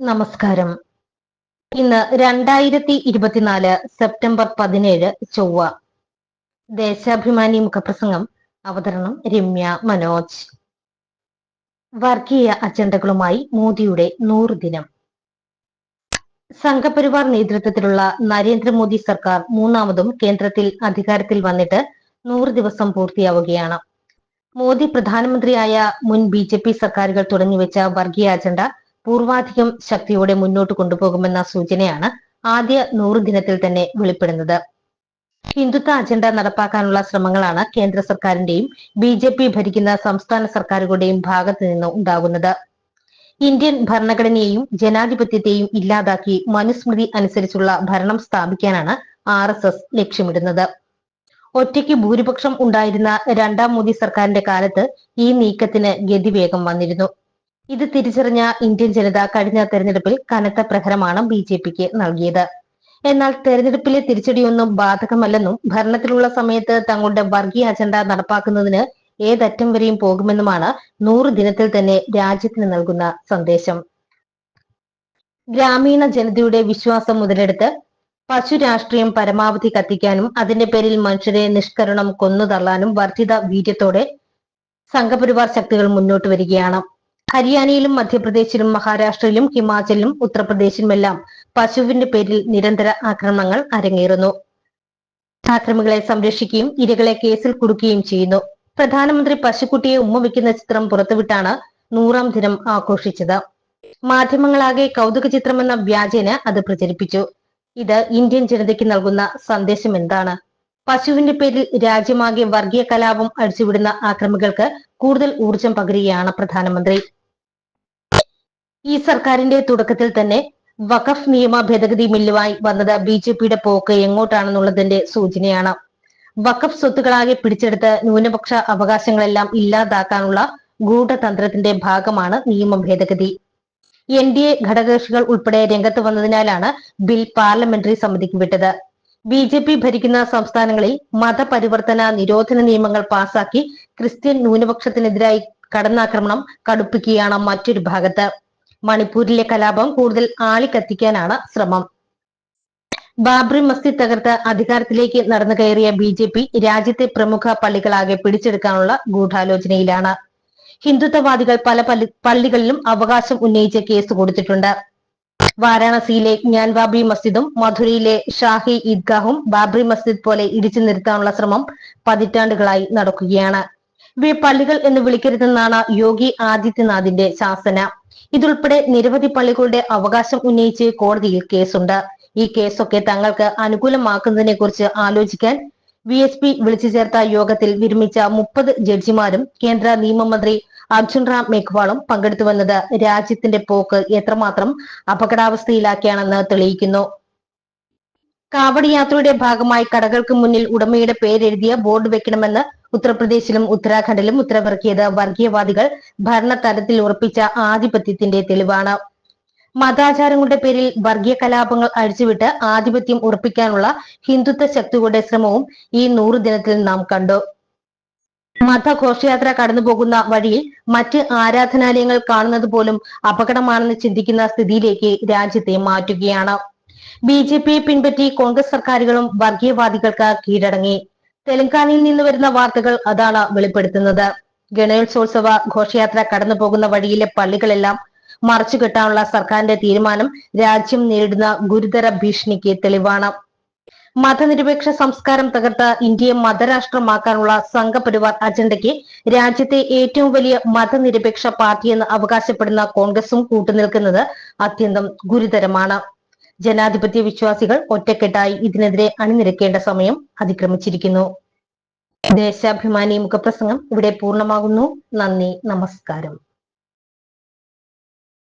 നമസ്കാരം. ഇന്ന് രണ്ടായിരത്തി ഇരുപത്തിനാല് സെപ്റ്റംബർ പതിനേഴ് ചൊവ്വ. ദേശാഭിമാനി മുഖപ്രസംഗം അവതരണം രമ്യ മനോജ്. വർഗീയ അജണ്ടകളുമായി മോദിയുടെ നൂറ് ദിനം. സംഘപരിവാർ നേതൃത്വത്തിലുള്ള നരേന്ദ്രമോദി സർക്കാർ മൂന്നാമതും കേന്ദ്രത്തിൽ അധികാരത്തിൽ വന്നിട്ട് നൂറ് ദിവസം പൂർത്തിയാവുകയാണ്. മോദി പ്രധാനമന്ത്രിയായ മുൻ ബി ജെ പി സർക്കാരുകൾ തുടങ്ങിവെച്ച വർഗീയ അജണ്ട പൂർവാധികം ശക്തിയോടെ മുന്നോട്ട് കൊണ്ടുപോകുമെന്ന സൂചനയാണ് ആദ്യ നൂറ് ദിനത്തിൽ തന്നെ വെളിപ്പെടുന്നത്. ഹിന്ദുത്വ അജണ്ട നടപ്പാക്കാനുള്ള ശ്രമങ്ങളാണ് കേന്ദ്ര സർക്കാരിന്റെയും ബി ജെ പി ഭരിക്കുന്ന സംസ്ഥാന സർക്കാരുകളുടെയും ഭാഗത്തു നിന്ന് ഉണ്ടാകുന്നത്. ഇന്ത്യൻ ഭരണഘടനയെയും ജനാധിപത്യത്തെയും ഇല്ലാതാക്കി മനുസ്മൃതി അനുസരിച്ചുള്ള ഭരണം സ്ഥാപിക്കാനാണ് ആർ എസ് എസ് ലക്ഷ്യമിടുന്നത്. ഒറ്റയ്ക്ക് ഭൂരിപക്ഷം ഉണ്ടായിരുന്ന രണ്ടാം മോദി സർക്കാരിന്റെ കാലത്ത് ഈ നീക്കത്തിന് ഗതിവേഗം വന്നിരുന്നു. ഇത് തിരിച്ചറിഞ്ഞ ഇന്ത്യൻ ജനത കഴിഞ്ഞ തെരഞ്ഞെടുപ്പിൽ കനത്ത പ്രഹരമാണ് ബി ജെ പിക്ക് നൽകിയത്. എന്നാൽ തെരഞ്ഞെടുപ്പിലെ തിരിച്ചടിയൊന്നും ബാധകമല്ലെന്നും ഭരണത്തിലുള്ള സമയത്ത് തങ്ങളുടെ വർഗീയ അജണ്ട നടപ്പാക്കുന്നതിന് ഏതറ്റം വരെയും പോകുമെന്നുമാണ് നൂറ് ദിനത്തിൽ തന്നെ രാജ്യത്തിന് നൽകുന്ന സന്ദേശം. ഗ്രാമീണ ജനതയുടെ വിശ്വാസം മുതലെടുത്ത് പശു രാഷ്ട്രീയം പരമാവധി കത്തിക്കാനും അതിന്റെ പേരിൽ മനുഷ്യരെ നിഷ്കരണം കൊന്നുതള്ളാനും വർദ്ധിത വീര്യത്തോടെ സംഘപരിവാർ ശക്തികൾ മുന്നോട്ട് വരികയാണ്. ഹരിയാനയിലും മധ്യപ്രദേശിലും മഹാരാഷ്ട്രയിലും ഹിമാചലിലും ഉത്തർപ്രദേശിലുമെല്ലാം പശുവിന്റെ പേരിൽ നിരന്തര ആക്രമണങ്ങൾ അരങ്ങേറുന്നു. ആക്രമികളെ സംരക്ഷിക്കുകയും ഇരകളെ കേസിൽ കുടുക്കുകയും ചെയ്യുന്നു. പ്രധാനമന്ത്രി പശുക്കുട്ടിയെ ഉമ്മ വയ്ക്കുന്ന ചിത്രം പുറത്തുവിട്ടാണ് നൂറാം ദിനം ആഘോഷിച്ചത്. മാധ്യമങ്ങളാകെ കൗതുക ചിത്രമെന്ന വ്യാജേന അത് പ്രചരിപ്പിച്ചു. ഇത് ഇന്ത്യൻ ജനതയ്ക്ക് നൽകുന്ന സന്ദേശം എന്താണ്? പശുവിന്റെ പേരിൽ രാജ്യമാകെ വർഗീയ കലാപം അഴിച്ചുവിടുന്ന ആക്രമികൾക്ക് കൂടുതൽ ഊർജം പകരുകയാണ് പ്രധാനമന്ത്രി. ഈ സർക്കാരിന്റെ തുടക്കത്തിൽ തന്നെ വഖഫ് നിയമ ഭേദഗതി ബില്ലുമായി വന്നത് ബി ജെ പിയുടെ പോക്ക് എങ്ങോട്ടാണെന്നുള്ളതിന്റെ സൂചനയാണ്. വഖഫ് സ്വത്തുക്കളാകെ പിടിച്ചെടുത്ത് ന്യൂനപക്ഷ അവകാശങ്ങളെല്ലാം ഇല്ലാതാക്കാനുള്ള ഗൂഢതന്ത്രത്തിന്റെ ഭാഗമാണ് നിയമ ഭേദഗതി. എൻ ഡി എ ഘടകകക്ഷികൾ ഉൾപ്പെടെ രംഗത്ത് വന്നതിനാലാണ് ബിൽ പാർലമെന്ററി സമിതിക്ക് വിട്ടത്. ബി ജെ പി ഭരിക്കുന്ന സംസ്ഥാനങ്ങളിൽ മതപരിവർത്തന നിരോധന നിയമങ്ങൾ പാസാക്കി ക്രിസ്ത്യൻ ന്യൂനപക്ഷത്തിനെതിരായി കടന്നാക്രമണം കടുപ്പിക്കുകയാണ് മറ്റൊരു ഭാഗത്ത്. മണിപ്പൂരിലെ കലാപം കൂടുതൽ ആളിക്കത്തിക്കാനാണ് ശ്രമം. ബാബ്രി മസ്ജിദ് തകർത്ത് അധികാരത്തിലേക്ക് നടന്നു കയറിയ ബി ജെ പി രാജ്യത്തെ പ്രമുഖ പള്ളികളാകെ പിടിച്ചെടുക്കാനുള്ള ഗൂഢാലോചനയിലാണ്. ഹിന്ദുത്വവാദികൾ പല പള്ളികളിലും അവകാശം ഉന്നയിച്ച് കേസ് കൊടുത്തിട്ടുണ്ട്. വാരാണസിയിലെ ജ്ഞാൻബാബി മസ്ജിദും മധുരയിലെ ഷാഹി ഈദ്ഗാഹും ബാബ്രി മസ്ജിദ് പോലെ ഇടിച്ചു നിർത്താനുള്ള ശ്രമം പതിറ്റാണ്ടുകളായി നടക്കുകയാണ്. ഇവയെ പള്ളികൾ എന്ന് വിളിക്കരുതെന്നാണ് യോഗി ആദിത്യനാഥിന്റെ ശാസന. ഇതുൾപ്പെടെ നിരവധി പള്ളികളുടെ അവകാശം ഉന്നയിച്ച് കോടതിയിൽ കേസുണ്ട്. ഈ കേസൊക്കെ തങ്ങൾക്ക് അനുകൂലമാക്കുന്നതിനെ കുറിച്ച് ആലോചിക്കാൻ വി എസ് പി വിളിച്ചു ചേർത്ത യോഗത്തിൽ വിരമിച്ച മുപ്പത് ജഡ്ജിമാരും കേന്ദ്ര നിയമമന്ത്രി അർജുൻ റാം മേഘ്വാളും പങ്കെടുത്തുവെന്നത് രാജ്യത്തിന്റെ പോക്ക് എത്രമാത്രം അപകടാവസ്ഥയിലാക്കിയാണെന്ന് തെളിയിക്കുന്നു. കാവടി യാത്രയുടെ ഭാഗമായി കടകൾക്ക് മുന്നിൽ ഉടമയുടെ പേരെഴുതിയ ബോർഡ് വെക്കണമെന്ന് ഉത്തർപ്രദേശിലും ഉത്തരാഖണ്ഡിലും ഉത്തരവിറക്കിയത് വർഗീയവാദികൾ ഭരണതലത്തിൽ ഉറപ്പിച്ച ആധിപത്യത്തിന്റെ തെളിവാണ്. മതാചാരങ്ങളുടെ പേരിൽ വർഗീയ കലാപങ്ങൾ അഴിച്ചുവിട്ട് ആധിപത്യം ഉറപ്പിക്കാനുള്ള ഹിന്ദുത്വ ശക്തികളുടെ ശ്രമവും ഈ നൂറു ദിനത്തിൽ നാം കണ്ടു. മതഘോഷയാത്ര കടന്നു പോകുന്ന വഴിയിൽ മറ്റ് ആരാധനാലയങ്ങൾ കാണുന്നത് പോലും അപകടമാണെന്ന് ചിന്തിക്കുന്ന സ്ഥിതിയിലേക്ക് രാജ്യത്തെ മാറ്റുകയാണ്. ബി ജെ പിയെ പിൻപറ്റി കോൺഗ്രസ് സർക്കാരുകളും വർഗീയവാദികൾക്ക് കീഴടങ്ങി. തെലങ്കാനയിൽ നിന്ന് വരുന്ന വാർത്തകൾ അതാണ് വെളിപ്പെടുത്തുന്നത്. ഗണേശോത്സവ ഘോഷയാത്ര കടന്നു പോകുന്ന വഴിയിലെ പള്ളികളെല്ലാം മറച്ചുകെട്ടാനുള്ള സർക്കാരിന്റെ തീരുമാനം രാജ്യം നേരിടുന്ന ഗുരുതര ഭീഷണിക്ക് തെളിവാണ്. മതനിരപേക്ഷ സംസ്കാരം തകർത്ത് ഇന്ത്യയെ മതരാഷ്ട്രമാക്കാനുള്ള സംഘപരിവാർ അജണ്ടയ്ക്ക് രാജ്യത്തെ ഏറ്റവും വലിയ മതനിരപേക്ഷ പാർട്ടിയെന്ന് അവകാശപ്പെടുന്ന കോൺഗ്രസും കൂട്ടുനിൽക്കുന്നത് അത്യന്തം ഗുരുതരമാണ്. ജനാധിപത്യ വിശ്വാസികൾ ഒറ്റക്കെട്ടായി ഇതിനെതിരെ അണിനിരക്കേണ്ട സമയം അതിക്രമിച്ചിരിക്കുന്നു. ദേശാഭിമാനി മുഖപ്രസംഗം ഇവിടെ പൂർണമാകുന്നു. നന്ദി നമസ്കാരം.